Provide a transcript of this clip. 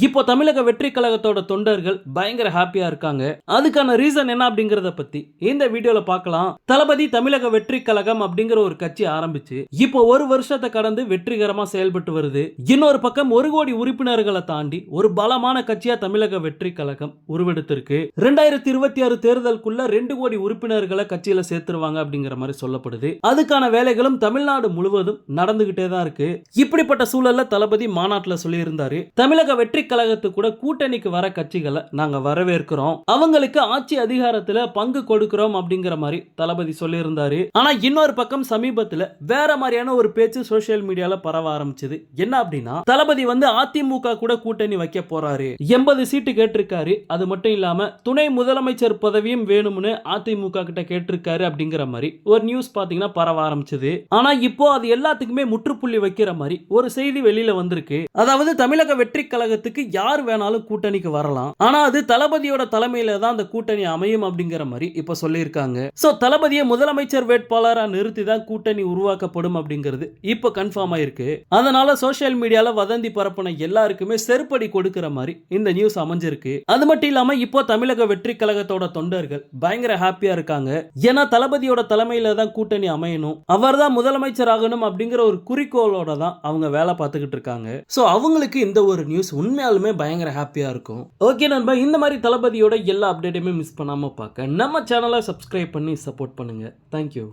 இப்போ தமிழக வெற்றி கழகத்தோட தொண்டர்கள் பயங்கர ஹாப்பியா இருக்காங்க. அதுக்கான ரீசன் என்ன அப்படிங்கறத பத்தி இந்த வீடியோல பார்க்கலாம். தளபதி தமிழக வெற்றி கழகம் அப்படிங்கிற ஒரு கட்சி ஆரம்பிச்சு இப்போ ஒரு வருஷத்தை கடந்து வெற்றிகரமா செயல்பட்டு வருது. இன்னொரு பக்கம் ஒரு கோடி உறுப்பினர்களை தாண்டி ஒரு பலமான கட்சியா தமிழக வெற்றி கழகம் உருவெடுத்திருக்கு. ரெண்டாயிரத்தி இருபத்தி ஆறு தேர்தலுக்குள்ள ரெண்டு கோடி உறுப்பினர்களை கட்சியில சேர்த்துருவாங்க அப்படிங்கிற மாதிரி சொல்லப்படுது. அதுக்கான வேலைகளும் தமிழ்நாடு முழுவதும் நடந்துகிட்டே தான் இருக்கு. இப்படிப்பட்ட சூழல்ல தளபதி மாநாட்டுல சொல்லியிருந்தாரு. தமிழக வெற்றி கழகத்துக்கு கூட கூட்டணிக்கு வர கட்சிகளை நாங்க வரவேற்கிறோம். அவங்களுக்கு ஆட்சி அதிகாரத்துல பங்கு கொடுக்கிறோம் அப்படிங்கிற மாதிரி தளபதி சொல்லியிருந்தாரு. ஆனா இன்னொரு பக்கம் சமீபத்துல வேற மாதிரியான ஒரு பேச்சு சோசியல் மீடியால பரவ ஆரம்பிச்சது. என்ன அப்படின்னா தளபதி வந்து அதிமுக கூட கூட்டணி வைக்க போறாரு. எண்பது சீட்டு கேட்டிருக்காரு. அது மட்டும் இல்லாம துணை முதலமைச்சர் பதவியும் வேணும்னு அதிமுக கிட்ட கேட்டிருக்காரு அப்படிங்கிற மாதிரி ஒரு நியூஸ் பாத்தீங்கன்னா பரவ ஆரம்பிச்சது. ஆனா இப்போ அது எல்லாத்துக்குமே முற்றுப்புள்ளி வைக்கிற மாதிரி ஒரு செய்தி வெளியில வந்திருக்கு. அதாவது தமிழக வெற்றி கழகத்துக்கு யார் வேணாலும் கூட்டணிக்கு வரலாம். ஆனா அது தளபதியோட தலைமையில தான் அந்த கூட்டணி அமையும் அப்படிங்கிற மாதிரி இப்ப சொல்லியிருக்காங்க. சோ தளபதியை முதலமைச்சர் வேட்பாளரா நிறுத்தி தான் கூட்டணி உருவாக்கப்படும் அப்படிங்கிறது இப்ப கன்ஃபார்ம் ஆயிருக்கு. அதனால சோசியல் மீடியால வதந்தி பரப்புன எல்லாருக்குமே செருப்படி கொடுக்கிற மாதிரி இந்த நியூஸ் அமைஞ்சிருக்கு. அது மட்டும் இல்லாம இப்போ தமிழக வெற்றி கழகத்தோட தொண்டர்கள் பயங்கர ஹாப்பியா இருக்காங்க. ஏன்னா தளபதியோட தலைமையில தான் கூட்டணி அமையணும். அவர் தான் முதலமைச்சர் ஆகணும் அப்படிங்கிற ஒரு குறிக்கோளோட தான் அவங்க வேலை பார்த்துக்கிட்டு இருக்காங்க. ஸோ அவங்களுக்கு இந்த ஒரு நியூஸ் உண்மை உண்மையாலுமே பயங்கர ஹாப்பியாக இருக்கும். ஓகே நண்பா இந்த மாதிரி தளபதியோட எல்லா அப்டேட்டையுமே மிஸ் பண்ணாமல் பார்க்க நம்ம சேனலை சப்ஸ்கிரைப் பண்ணி சப்போர்ட் பண்ணுங்கள் தேங்க்யூ